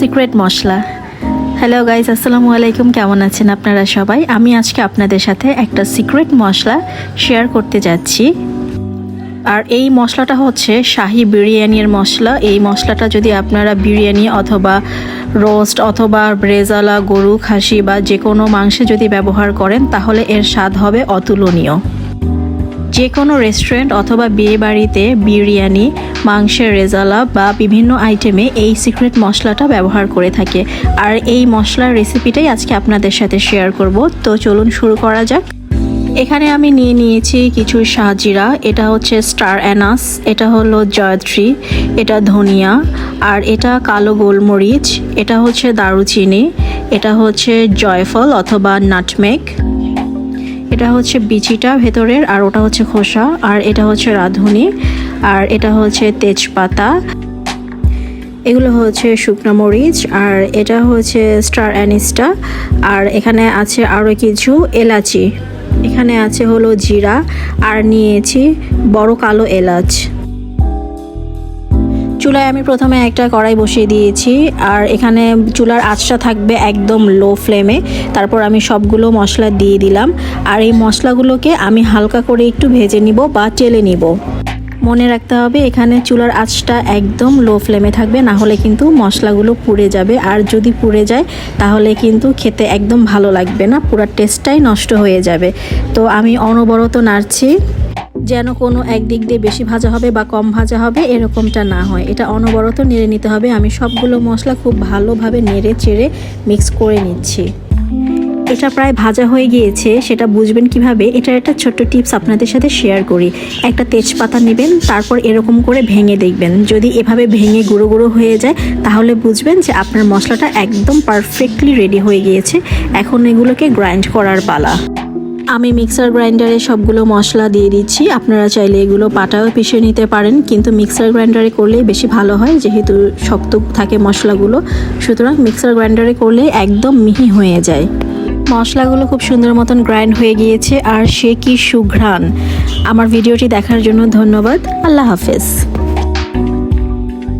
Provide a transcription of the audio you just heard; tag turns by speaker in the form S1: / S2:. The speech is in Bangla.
S1: সিক্রেট মশলা। হ্যালো গাইজ আসসালামু আলাইকুম, কেমন আছেন আপনারা সবাই? আমি আজকে আপনাদের সাথে একটা সিক্রেট মশলা শেয়ার করতে যাচ্ছি। আর এই মশলাটা হচ্ছে শাহি বিরিয়ানির মশলা। এই মশলাটা যদি আপনারা বিরিয়ানি অথবা রোস্ট অথবা ব্রেজালা গরু, খাসি বা যে কোনো মাংসে যদি ব্যবহার করেন, তাহলে এর স্বাদ হবে অতুলনীয়। যে কোনো রেস্টুরেন্ট অথবা বিয়ে বাড়িতে বিরিয়ানি, মাংসের রেজালা বা বিভিন্ন আইটেমে এই সিক্রেট মশলাটা ব্যবহার করে থাকে। আর এই মশলার রেসিপিটাই আজকে আপনাদের সাথে শেয়ার করব। তো চলুন শুরু করা যাক। এখানে আমি নিয়ে নিয়েছি কিছু শাহজিরা এটা হচ্ছে স্টার অ্যানাস এটা হলো জয়ত্রী, এটা ধনিয়া, আর এটা কালো গোলমরিচ, এটা হচ্ছে দারুচিনি, এটা হচ্ছে জয়ফল অথবা নাটমেক এটা হচ্ছে বিচিটা ভেতরের আর ওটা হচ্ছে খোসা আর এটা হচ্ছে রাঁধুনি আর এটা হচ্ছে তেজপাতা। এগুলো হচ্ছে শুকনো মরিচ আর এটা হচ্ছে স্টার অ্যানিস্টা আর এখানে আছে আরও কিছু এলাচি। এখানে আছে হলো জিরা আর নিয়েছি বড় কালো এলাচ। চুলায় আমি প্রথমে একটা কড়াই বসিয়ে দিয়েছি, আর এখানে চুলার আঁচটা থাকবে একদম লো ফ্লেমে তারপর আমি সবগুলো মশলা দিয়ে দিলাম, আর এই মশলাগুলোকে আমি হালকা করে একটু ভেজে নিব বা চেলে নিব। মনে রাখতে হবে, এখানে চুলার আঁচটা একদম লো ফ্লেমে থাকবে, না হলে কিন্তু মশলাগুলো পুড়ে যাবে। আর যদি পুড়ে যায়, তাহলে কিন্তু খেতে একদম ভালো লাগবে না, পুরো টেস্টটাই নষ্ট হয়ে যাবে। তো আমি অনবরত নাড়ছি। যেন কোনো একদিক দিয়ে বেশি ভাজা হবে বা কম ভাজা হবে এরকমটা না হয়। এটা অনবরত নেড়ে নিতে হবে। আমি সবগুলো মশলা খুব ভালোভাবে নেড়ে চেড়ে মিক্স করে নিচ্ছি। এটা প্রায় ভাজা হয়ে গিয়েছে, সেটা বুঝবেন কীভাবে? এটার একটা ছোট্ট টিপস আপনাদের সাথে শেয়ার করি। একটা তেজপাতা নেবেন, তারপর এরকম করে ভেঙে দেখবেন। যদি এভাবে ভেঙে গুঁড়ো গুঁড়ো হয়ে যায়, তাহলে বুঝবেন যে আপনার মশলাটা একদম পারফেক্টলি রেডি হয়ে গিয়েছে। এখন এগুলোকে গ্রাইন্ড করার পালা। আমি মিক্সার গ্রাইন্ডারে সবগুলো মশলা দিয়ে দিচ্ছি। আপনারা চাইলে এগুলো পাটাও পিষে নিতে পারেন, কিন্তু মিক্সার গ্রাইন্ডারে করলে বেশি ভালো হয়, যেহেতু শক্ত থাকে মশলাগুলো। সুতরাং মিক্সার গ্রাইন্ডারে করলে একদম মিহি হয়ে যায়। মশলাগুলো খুব সুন্দর মতন গ্রাইন্ড হয়ে গিয়েছে, আর সে কি সুঘ্রাণ। আমার ভিডিওটি দেখার জন্য ধন্যবাদ। আল্লাহ হাফেজ।